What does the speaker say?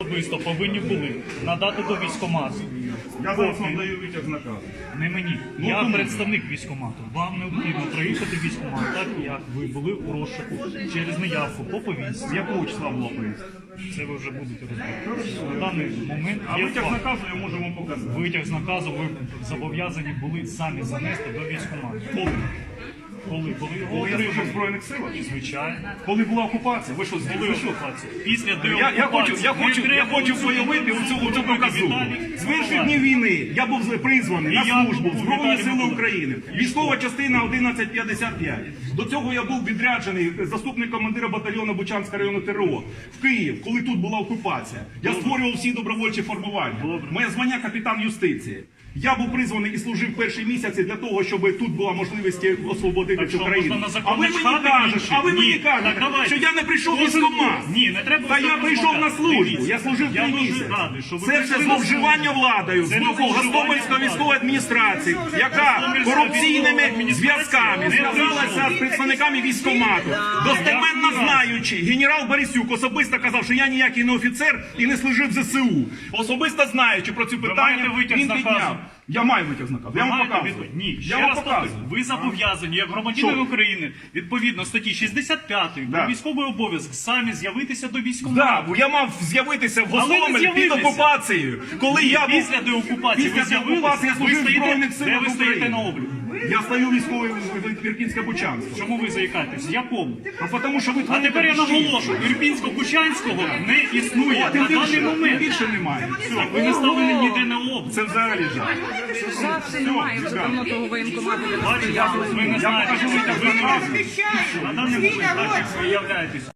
особисто повинні були надати до військкомату. Я зараз вам даю витяг з наказу. Не мені. Ну, я кому? представник військкомату. Вам необхідно проїхати в військкомат, так як ви були у розшуку через неявку по повістці. Якого числа було поїзд? Це ви вже будете розбиратися. На даний момент А є витяг з факт. наказу я можу вам показати. Витяг з наказу ви зобов'язані були самі занести до військкомату. Коли? Коли були його я служив в? Збройних силах? Звичайно. Коли була окупація? Ви що, Коли ви окупація? Після Я, я хочу, я хочу, я хочу оцю проявити оцю, оцю робити, З перших днів війни я був призваний на службу в Збройні Сили України. Військова частина 1155. До цього я був відряджений заступник командира батальйону Бучанського району ТРО в Київ, коли тут була окупація. Я створював всі добровольчі формування. Моє звання капітан юстиції. Я був призваний і служив перші місяці для того, щоб тут була можливість освободити цю країну. на А ви мені кажете, а ви мені кажете, що я не прийшов в Кожен Ні, не треба Та я прийшов на службу. Я служив три місяці. Це все зловживання владою з боку Гостомельської військової адміністрації, яка корупційними зв'язками зв'язалася з представниками військкомату. Достеменно знаючи, генерал Борисюк особисто казав, що я ніякий не офіцер і не служив в ЗСУ. Особисто знаючи про ці питання, витяг він підняв. Я маю витяг з наказу. Я вам Маєте показую. відповідь? Ні, Я вам раз показую. повторюю, ви зобов'язані, як громадянин Що? України, відповідно статті 65 Да. про військовий обов'язок, самі з'явитися до Да, військкомату. бо я мав з'явитися в Але ви Гостомель під з'явилися. окупацією. Коли я був Після деокупації Після ви з'явилися, деокупації я ви служив в стоїте, Збройних де силах ви стоїте України. на обліку. Я стою військовий в Ірпінське Бучанську. Чому ви заїкаєтесь? В якому? А тому що ви А тепер я наголошую, Ірпінсько-Кучанського не існує Тим на даний більше, тим момент. більше немає. Так, ви не ставили ніде на облік. Це взагалі жах. Завжди немає вже давно того воєнкомату, ви Бачите, ви не знаєте, що ви з наказу. на даний момент так, як ви являєтесь